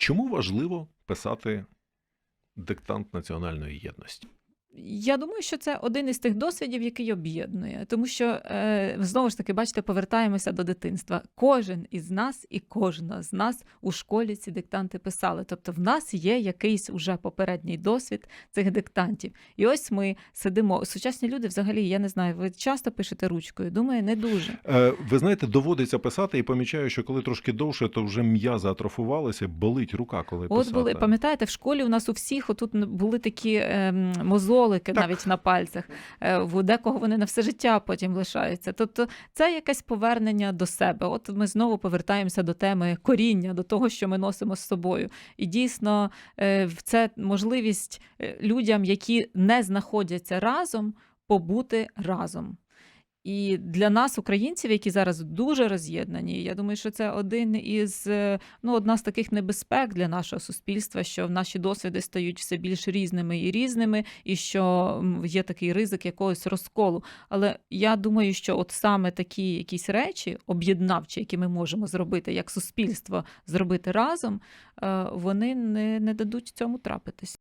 Чому важливо писати диктант національної єдності? Я думаю, що це один із тих досвідів, який об'єднує, тому що е, знову ж таки, бачите, повертаємося до дитинства. Кожен із нас і кожна з нас у школі ці диктанти писали. Тобто, в нас є якийсь уже попередній досвід цих диктантів. І ось ми сидимо. Сучасні люди, взагалі, я не знаю, ви часто пишете ручкою? Думаю, не дуже. Е, ви знаєте, доводиться писати і помічаю, що коли трошки довше, то вже м'язи атрофувалися, болить рука, коли От писати. були, пам'ятаєте, в школі у нас у всіх отут були такі ем, мозолики Так. навіть на пальцях. Е, в декого вони на все життя потім лишаються. Тобто це якесь повернення до себе. От ми знову повертаємося до теми коріння, до того, що ми носимо з собою. І дійсно, е, це можливість е, людям, які не знаходяться разом, побути разом. І для нас, українців, які зараз дуже роз'єднані, я думаю, що це один із е, ну, одна з таких небезпек для нашого суспільства, що наші досвіди стають все більш різними і різними, і що є такий ризик якогось розколу. Але я думаю, що от саме такі якісь речі, об'єднавчі, які ми можемо зробити як суспільство, зробити разом, е, вони не, не дадуть цьому трапитись.